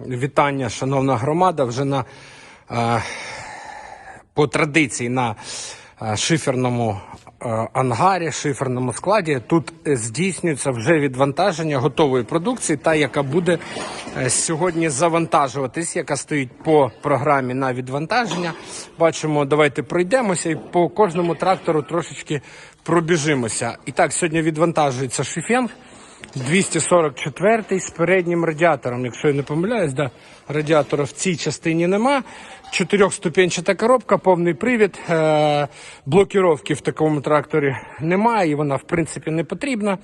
вітання, шановна громада. Вже на е, по традиції на е, шиферному е, ангарі, шиферному складі. Тут здійснюється вже відвантаження готової продукції, та яка буде сьогодні завантажуватись, яка стоїть по програмі на відвантаження. Бачимо, давайте пройдемося і по кожному трактору трошечки пробіжимося. І так, сьогодні відвантажується шифенг. 244 з переднім радіатором. Якщо я не помиляюсь, да, радіатора в цій частині нема. Чотирьохступенчата коробка, повний привід. Е- блокіровки в такому тракторі немає, і вона в принципі не потрібна.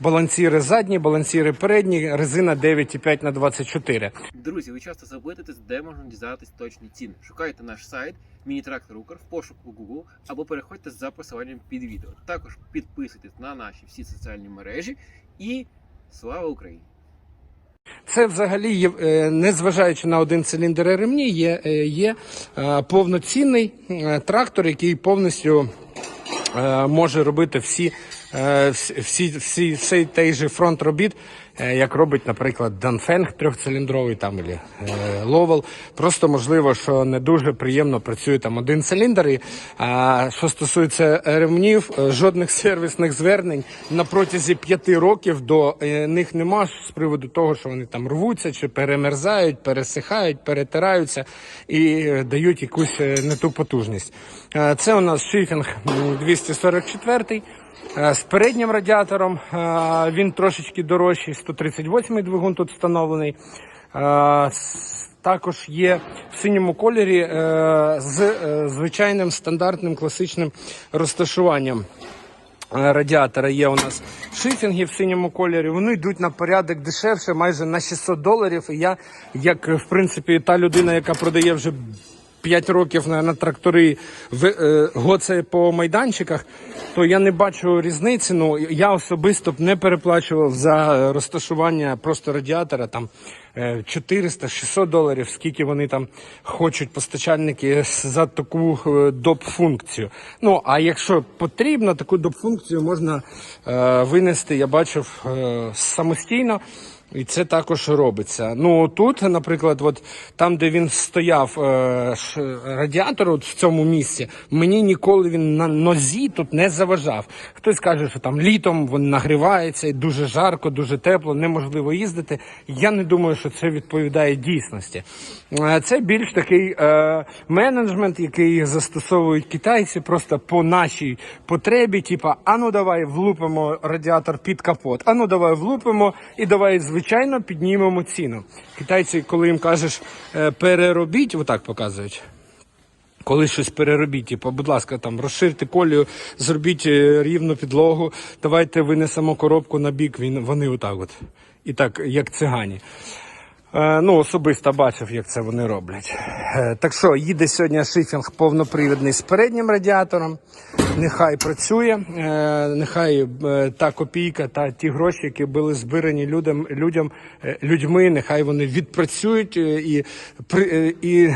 Балансіри задні, балансіри передні, резина 9,5 на 24. Друзі, ви часто запитуєтесь, де можна дізнатися точні ціни. Шукайте наш сайт Міні-трактор Укр в пошуку Google або переходьте за посиланням під відео. Також підписуйтесь на наші всі соціальні мережі і слава Україні! Це взагалі є, е, незважаючи на один циліндр ремні, є, е, є е, повноцінний трактор, який повністю може робити всі, всі, всі, всі, той же фронт робіт, е, як робить, наприклад, Данфенг трьохциліндровий там або Ловел. Просто можливо, що не дуже приємно працює там один циліндр. І, а, що стосується ремнів, е, жодних сервісних звернень на протязі п'яти років до е, них нема з приводу того, що вони там рвуться чи перемерзають, пересихають, перетираються і е, дають якусь е, не ту потужність. Е, Це у нас шифінг 244 Е, з переднім радіатором. Е, Він трошечки дорожчий, 138-й двигун тут встановлений. Е, Також є в синьому кольорі е, з звичайним стандартним класичним розташуванням. Радіатора є у нас шифінги в синьому кольорі. Вони йдуть на порядок дешевше, майже на 600 доларів. І я, як в принципі, та людина, яка продає вже 5 років на, трактори е, гоцає по майданчиках, то я не бачу різниці. Ну я особисто б не переплачував за е, розташування просто радіатора там е, 400-600 доларів, скільки вони там хочуть постачальники за таку е, доп-функцію. Ну а якщо потрібно, таку доп-функцію можна е, винести, я бачив е, самостійно. І це також робиться. Ну тут, наприклад, от там, де він стояв е, радіатор, от в цьому місці, мені ніколи він на нозі тут не заважав. Хтось каже, що там літом він нагрівається, і дуже жарко, дуже тепло, неможливо їздити. Я не думаю, що це відповідає дійсності. Е, Це більш такий е, менеджмент, який застосовують китайці просто по нашій потребі. Типа, а ну давай влупимо радіатор під капот, а ну давай влупимо і давай звичайно піднімемо ціну. Китайці, коли їм кажеш е, переробіть, отак показують. Коли щось переробіть, типу, будь ласка, там розширте колію, зробіть е, рівну підлогу, давайте винесемо коробку на бік. Він вони отак, от і так, як цигані. Е, ну, особисто бачив, як це вони роблять. Е, так що їде сьогодні шифінг повнопривідний з переднім радіатором. Нехай працює, е, нехай та копійка та ті гроші, які були збирані людям, людям людьми, нехай вони відпрацюють і, і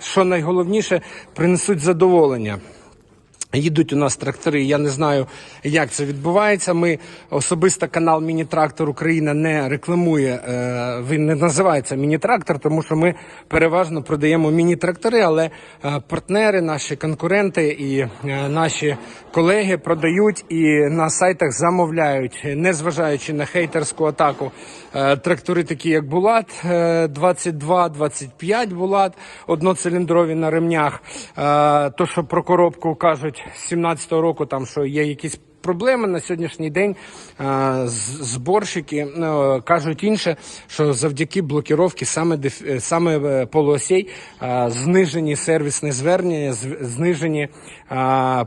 що найголовніше, принесуть задоволення. Їдуть у нас трактори. Я не знаю, як це відбувається. Ми особисто канал Міні-Трактор Україна не рекламує. е, Він не називається Міні-Трактор, тому що ми переважно продаємо міні-трактори, але е, партнери, наші конкуренти і е, наші колеги продають і на сайтах замовляють, незважаючи на хейтерську атаку. Трактори такі, як Булат, е, 22, 25 Булат, одноциліндрові на ремнях. То, що про коробку кажуть 17-го року, там що є якісь проблеми на сьогоднішній день. Зборщики е, кажуть інше, що завдяки блокіровці саме е, саме е, полуосей знижені сервісні звернення, знижені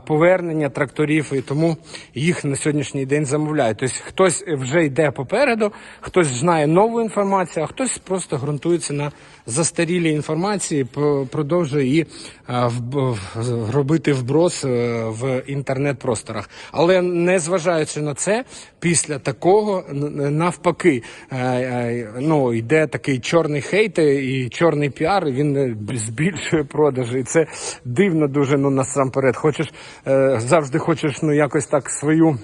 повернення тракторів, і тому їх на сьогоднішній день замовляють. Тобто хтось вже йде попереду, хтось знає нову інформацію, а хтось просто ґрунтується на застарілій інформації, продовжує її робити вброс в інтернет-просторах. Але незважаючи на це, після такого навпаки, е, е, ну йде такий чорний хейт і чорний піар. Він е, збільшує продажі. І це дивно дуже. Ну насамперед, хочеш завжди хочеш ну якось так свою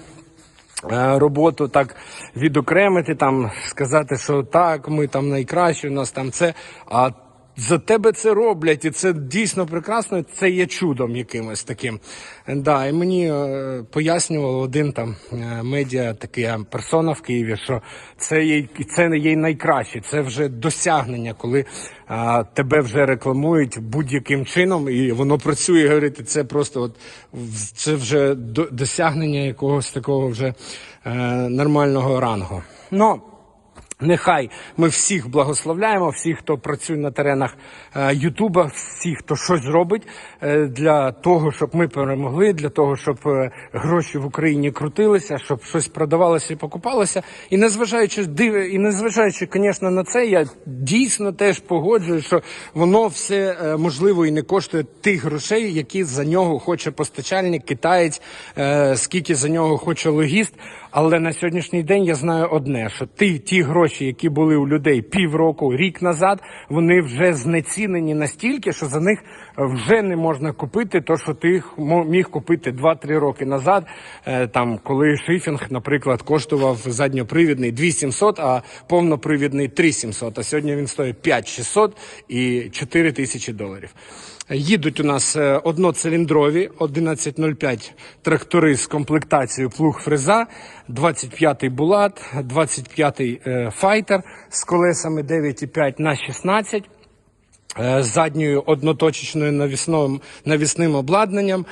роботу так відокремити, там сказати, що так, ми там найкращі, у нас там це. А за тебе це роблять, і це дійсно прекрасно. Це є чудом якимось таким. Да, і мені е, пояснював один там е, медіа, така персона в Києві, що це є це є найкраще, це вже досягнення, коли а, тебе вже рекламують будь-яким чином, і воно працює. Говорити, це просто от це вже до, досягнення якогось такого вже е, нормального рангу. Ну, Нехай ми всіх благословляємо, всіх, хто працює на теренах е, Ютуба, всіх, хто щось робить е, для того, щоб ми перемогли, для того, щоб е, гроші в Україні крутилися, щоб щось продавалося і покупалося. І незважаючи і незважаючи, звісно, на це, я дійсно теж погоджую, що воно все можливо і не коштує тих грошей, які за нього хоче постачальник, китаєць, скільки за нього хоче логіст. Але на сьогоднішній день я знаю одне: що ті, ті гроші, які були у людей півроку, рік назад, вони вже знецінені настільки, що за них вже не можна купити то, що ти міг купити 2-3 роки назад. Е, Там, коли шифінг, наприклад, коштував задньопривідний 2700, а повнопривідний 3700. А сьогодні він стоїть 5600 і 4000 доларів. Їдуть у нас е, одноциліндрові 1105 трактори з комплектацією плуг фреза, 25-й булат, 25-й файтер з колесами 9,5 на 16 е, з задньою одноточечною навісним, навісним обладнанням.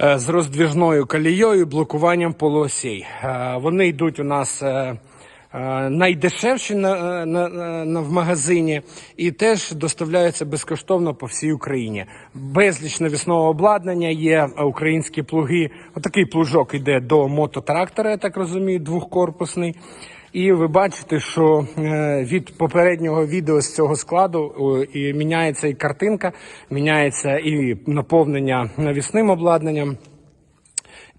е, З роздвіжною колією, блокуванням полуосей. Е, Вони йдуть у нас найдешевші на, на, на, в магазині і теж доставляються безкоштовно по всій Україні. Безліч навісного обладнання є українські плуги. Отакий плужок йде до мототрактора, я так розумію, двохкорпусний. І ви бачите, що е, від попереднього відео з цього складу і міняється і картинка, міняється і наповнення навісним обладнанням.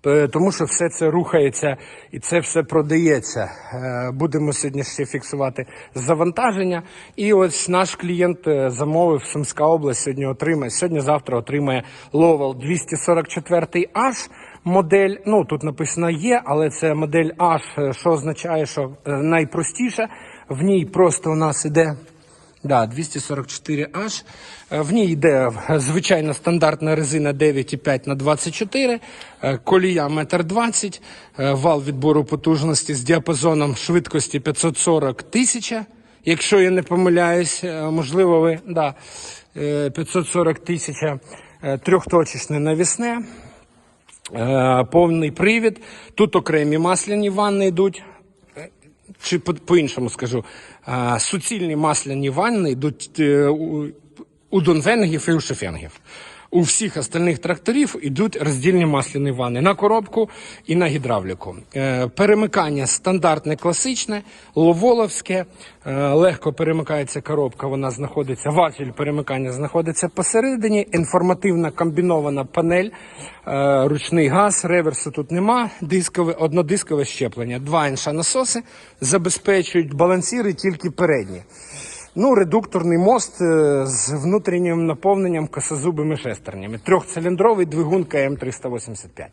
Е, Тому що все це рухається і це все продається. Е, Будемо сьогодні ще фіксувати завантаження. І ось наш клієнт замовив Сумська область сьогодні отримає. Сьогодні-завтра отримає Lowell 244 H модель. Ну тут написано є, але це модель H, е, що означає, що е, найпростіша. В ній просто у нас іде Да, 244H. Е, В ній йде звичайна стандартна резина 9,5 на 24, е, колія 1,20 м, вал відбору потужності з діапазоном швидкості 540 тисяча. Якщо я не помиляюсь, можливо, ви да, е, 540 тисяча е, трьохточечне навісне. Е, повний привід. Тут окремі масляні ванни йдуть. Е, Чи по- по-іншому скажу, е, суцільні масляні ванни йдуть у донвенгів і у шефенгів. У всіх остальних тракторів йдуть роздільні масляні ванни на коробку і на гідравліку. Е, перемикання стандартне, класичне, ловоловське. Е, легко перемикається коробка, вона знаходиться, важіль перемикання знаходиться посередині. Інформативна комбінована панель, е, ручний газ, реверсу тут нема, дискове, однодискове щеплення. Два інша насоси забезпечують балансіри тільки передні. Ну, редукторний мост е, з внутрішнім наповненням косозубими шестернями. Трьохциліндровий двигун КМ385.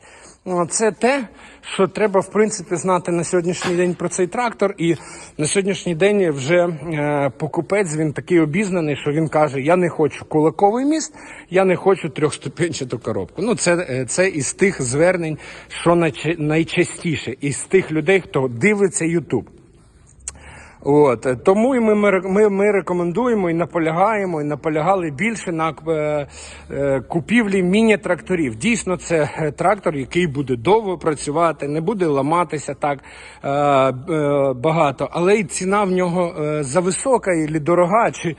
Ну, Це те, що треба, в принципі, знати на сьогоднішній день про цей трактор. І на сьогоднішній день вже е, покупець він такий обізнаний, що він каже: Я не хочу кулаковий міст, я не хочу трьохступенчату коробку. Ну, це, е, це із тих звернень, що найчастіше, із тих людей, хто дивиться YouTube. От е, тому і ми, ми, ми, рекомендуємо і наполягаємо, і наполягали більше на е, е, купівлі міні-тракторів. Дійсно, це е, трактор, який буде довго працювати, не буде ламатися так е, е, багато, але й ціна в нього зависока і дорога, чи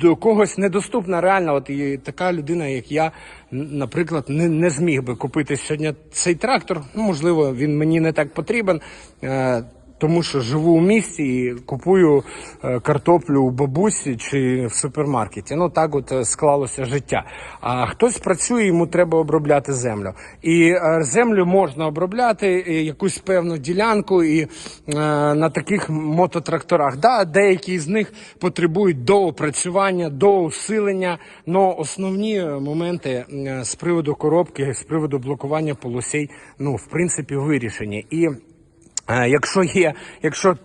до когось недоступна реально. От і така людина, як я, наприклад, не, не зміг би купити сьогодні цей трактор. Ну, можливо, він мені не так потрібен. Е, тому що живу у місті і купую е, картоплю у бабусі чи в супермаркеті. Ну так от е, склалося життя. А хтось працює, йому треба обробляти землю. І е, землю можна обробляти якусь певну ділянку, і на таких мототракторах. Да, деякі з них потребують доопрацювання, доусилення. але основні моменти з приводу коробки, з приводу блокування полосей, ну в принципі вирішені. І Якщо є, якщо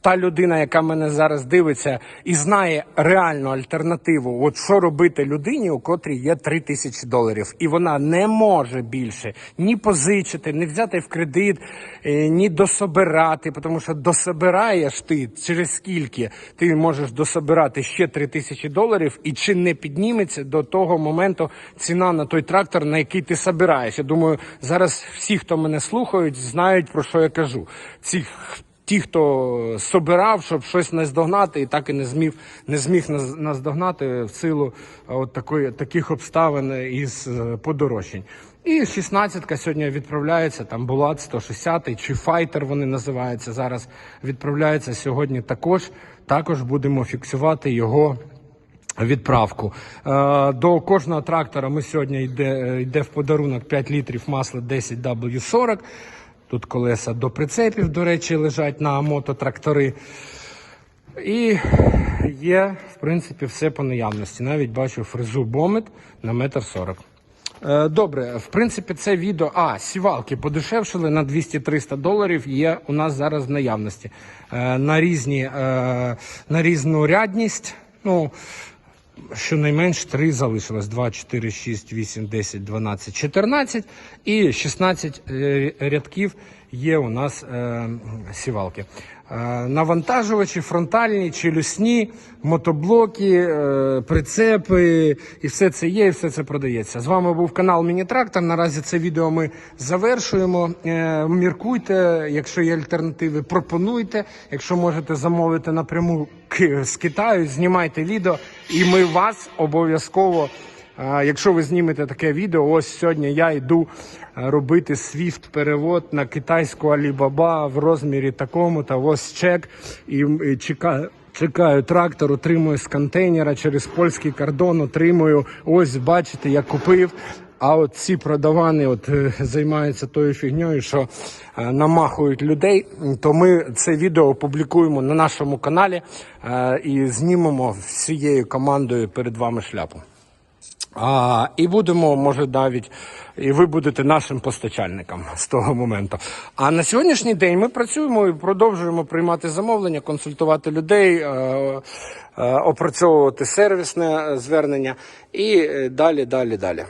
та людина, яка мене зараз дивиться і знає реальну альтернативу, от що робити людині, у котрій є 3 тисячі доларів, і вона не може більше ні позичити, ні взяти в кредит, е, ні дособирати, тому що дособираєш ти через скільки ти можеш дособирати ще 3 тисячі доларів, і чи не підніметься до того моменту ціна на той трактор, на який ти собираєш. Я думаю, зараз всі, хто мене слухають, знають про що я кажу. Ці ті, хто собирав, щоб щось наздогнати, і так і не зміг, не зміг наздогнати в силу от такої, таких обставин із е, подорожчань. І 16-ка сьогодні відправляється, там Булат 160 чи Файтер вони називаються зараз. Відправляється сьогодні також. Також будемо фіксувати його відправку. Е, До кожного трактора ми сьогодні йде, йде в подарунок 5 літрів масла 10W40. Тут колеса до прицепів, до речі, лежать на мототрактори. І є, в принципі, все по наявності. Навіть бачу фрезу бомет на метр сорок. Е, Добре, в принципі, це відео. А, сівалки подешевшили на 200-300 доларів. Є у нас зараз в наявності Е, на різні е, на різну рядність. Ну, щонайменш 3 залишилось. 2, 4, 6, 8, 10, 12, 14 і 16 е, рядків є у нас е, сівалки. Е, навантажувачі, фронтальні, челюсні, мотоблоки, е, прицепи, і все це є, і все це продається. З вами був канал Міні-Трактор. Наразі це відео ми завершуємо. Е, міркуйте, якщо є альтернативи, пропонуйте. Якщо можете замовити напряму з Китаю, знімайте відео, і ми вас обов'язково. Якщо ви знімете таке відео, ось сьогодні я йду е, робити свіфт перевод на китайську Alibaba в розмірі такому, та ось чек і чекаю. Чекаю трактор, отримую з контейнера через польський кордон, отримую. Ось бачите, я купив. А от ці продавани от е, займаються тою фігньою, що е, намахують людей. То ми це відео опублікуємо на нашому каналі е, і знімемо всією командою перед вами шляпу. А, і будемо, може, навіть і ви будете нашим постачальником з того моменту. А на сьогоднішній день ми працюємо і продовжуємо приймати замовлення, консультувати людей, опрацьовувати сервісне звернення і далі, далі, далі.